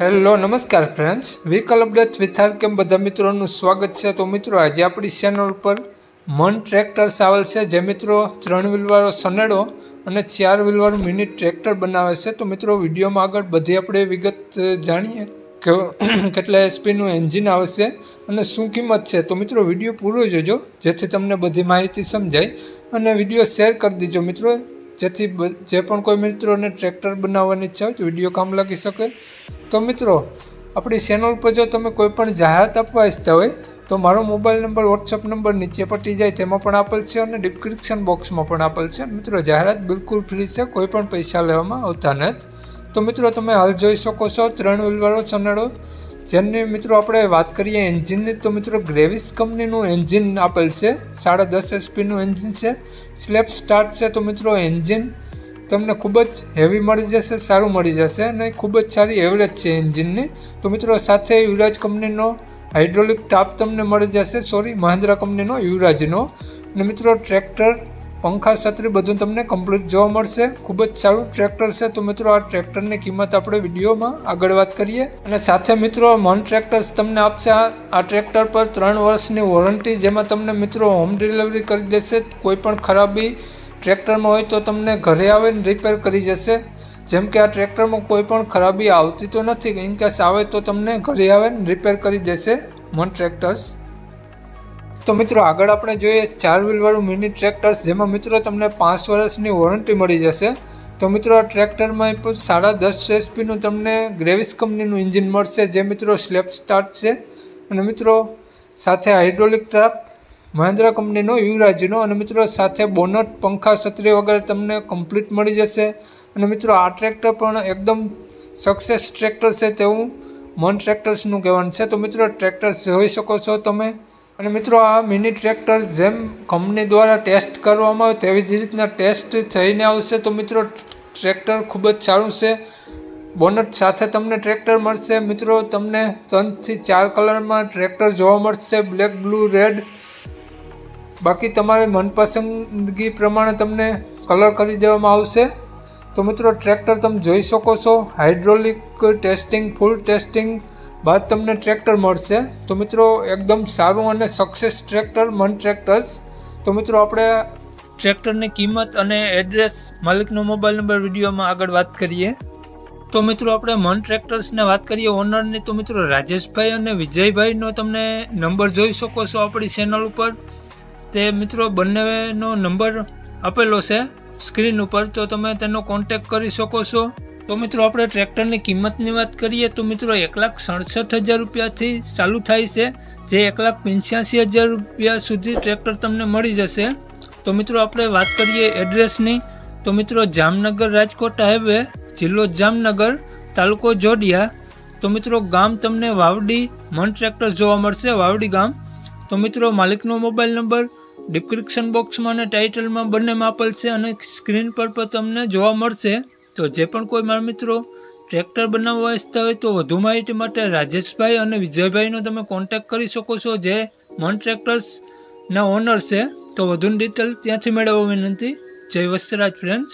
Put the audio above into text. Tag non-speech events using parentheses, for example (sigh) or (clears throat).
Hello, નમસ્કાર friends vehicle update વિથાર કેમ બધા મિત્રોનું સ્વાગત છે. તો મિત્રો, આજે આપણી ચેનલ પર મન ટ્રેક્ટર્સ આવેલ છે. જે મિત્રો ત્રણ વ્હીલવાળો સનેડો અને ચાર વ્હીલવાળું મિની ટ્રેક્ટર બનાવે છે. તો મિત્રો, વિડીયોમાં આગળ બધી આપણે વિગત જાણીએ કે (clears throat) કેટલા એસપીનું એન્જિન આવશે અને શું કિંમત છે. તો મિત્રો, વીડિયો પૂરો જોજો, જેથી તમને બધી માહિતી સમજાય. અને વીડિયો શેર કરી દીજો મિત્રો, જેથી જે પણ કોઈ મિત્રોને ટ્રેક્ટર બનાવવાની ઈચ્છા હોય તો વીડિયો કામ લાગી શકે. તો મિત્રો, આપણી ચેનલ પર જો તમે કોઈ પણ જાહેરાત આપવા ઈચ્છતા હોય, તો મારો મોબાઈલ નંબર વોટ્સઅપ નંબર નીચે પટી જાય, તેમાં પણ આપેલ છે અને ડિસ્ક્રિપ્શન બોક્સમાં પણ આપેલ છે. મિત્રો, જાહેરાત બિલકુલ ફ્રી છે, કોઈ પણ પૈસા લેવામાં આવતા નથી. તો મિત્રો, તમે હાલ જોઈ શકો છો ત્રણ વ્હીલવાળો ચનાડો જેની મિત્રો આપણે વાત કરીએ એન્જિનની તો મિત્રો ગ્રેવિસ કંપનીનું એન્જિન આપેલ છે. સાડા દસ એચપીનું એન્જિન છે. સ્લેપ સ્ટાર્ટ છે, તો મિત્રો એન્જિન તમને ખૂબ જ હેવી મળી જશે, સારું મળી જશે અને ખૂબ જ સારી એવરેજ છે એન્જિનની તો મિત્રો સાથે યુવરાજ કંપનીનો હાઇડ્રોલિક ટાપ તમને મળી જશે. સોરી મહિન્દ્રા કંપનીનો યુવરાજનો અને મિત્રો ટ્રેક્ટર પંખા, છત્રી બધું તમને કમ્પ્લીટ જોવા મળશે. ખૂબ જ સારું ટ્રેક્ટર છે. તો મિત્રો આ ટ્રેક્ટરની કિંમત આપણે વિડીયોમાં આગળ વાત કરીએ. અને સાથે મિત્રો મન ટ્રેક્ટર્સ તમને આપશે. આ ટ્રેક્ટર પર ત્રણ વર્ષની વોરંટી જેમાં તમને મિત્રો હોમ ડિલિવરી કરી દેશે. કોઈ પણ ખરાબી ટ્રેક્ટરમાં હોય તો તમને ઘરે આવીને રિપેર કરી જશે. જેમ કે આ ટ્રેક્ટરમાં કોઈ પણ ખરાબી આવતી તો નથી ઇન કેસ આવે તો તમને ઘરે આવીને રિપેર કરી દેશે મન ટ્રેક્ટર્સ તો મિત્રો, આગળ આપણે જોઈએ ચાર વ્હીલવાળું મિની ટ્રેક્ટર્સ જેમાં મિત્રો તમને પાંચ વર્ષની વોરંટી મળી જશે. તો મિત્રો, આ ટ્રેક્ટરમાં પણ સાડા દસ એસપીનું તમને ગ્રેવિસ કંપનીનું એન્જિન મળશે, જે મિત્રો સ્લેપ સ્ટાર્ટ છે. અને મિત્રો, સાથે હાઇડ્રોલિક ટ્રાપ મહિન્દ્રા કંપનીનો, યુવરાજનો અને મિત્રો સાથે બોનટ, પંખા, છત્રી વગેરે તમને કમ્પ્લીટ મળી જશે. અને મિત્રો આ ટ્રેક્ટર પણ એકદમ સક્સેસ ટ્રેક્ટર છે તેવું મન ટ્રેક્ટર્સનું કહેવાનું છે. તો મિત્રો ટ્રેક્ટર્સ જોઈ શકો છો તમે. અને મિત્રો આ મિની ટ્રેક્ટર જેમ કંપની દ્વારા ટેસ્ટ કરવામાં આવે તેવી જ રીતના ટેસ્ટ થઈને આવશે. તો મિત્રો ટ્રેક્ટર ખૂબ જ સારું છે. બોનટ સાથે તમને ટ્રેક્ટર મળશે. મિત્રો તમને ત્રણથી ચાર કલરમાં ટ્રેક્ટર જોવા મળશે. બ્લેક બ્લુ રેડ બાકી તમારી મનપસંદગી પ્રમાણે તમને કલર કરી દેવામાં આવશે. તો મિત્રો, ટ્રેક્ટર તમે જોઈ શકો છો. હાઇડ્રોલિક ટેસ્ટિંગ ફૂલ ટેસ્ટિંગ બાદ તમને ટ્રેક્ટર મળશે. તો મિત્રો, એકદમ સારું અને સક્સેસ ટ્રેક્ટર, મન ટ્રેક્ટર્સ. તો મિત્રો, આપણે ટ્રેક્ટરની કિંમત અને એડ્રેસ માલિકનો મોબાઈલ નંબર વિડીયોમાં આગળ વાત કરીએ. તો મિત્રો, આપણે મન ટ્રેક્ટર્સને વાત કરીએ. ઓનરની તો મિત્રો, રાજેશભાઈ અને વિજયભાઈનો તમને નંબર જોઈ શકો છો આપણી ચેનલ ઉપર. તે મિત્રો બંનેનો નંબર આપેલો છે સ્ક્રીન ઉપર. તો તમે તેનો કોન્ટેક કરી શકો છો. તો મિત્રો આપણે ટ્રેક્ટરની કિંમતની વાત કરીએ તો મિત્રો એક લાખ સડસઠ હજાર રૂપિયાથી ચાલુ થાય છે. જે એક લાખ પંચ્યાસી હજાર રૂપિયા સુધી ટ્રેક્ટર તમને મળી જશે. તો મિત્રો આપણે વાત કરીએ એડ્રેસની. તો મિત્રો જામનગર રાજકોટ હાઈવે, જિલ્લો જામનગર, તાલુકો જોડિયા. તો મિત્રો ગામ તમને વાવડી મન ટ્રેક્ટર જોવા મળશે, વાવડી ગામ. તો મિત્રો માલિકનો મોબાઈલ નંબર ડિસ્ક્રિપ્શન બોક્સમાં અને ટાઇટલમાં બંનેમાં આપેલ છે અને સ્ક્રીન પર પણ તમને જોવા મળશે. તો જે પણ કોઈ મારા મિત્રો ટ્રેક્ટર બનાવવા ઈચ્છતા હોય તો વધુ માહિતી માટે રાજેશભાઈ અને વિજયભાઈનો તમે કોન્ટેક્ટ કરી શકો છો, જે મન ટ્રેક્ટર્સના ઓનર છે. તો વધુની ડિટેલ ત્યાંથી મેળવવા વિનંતી. જય વસ્ત્રાજ ફ્રેન્ડ્સ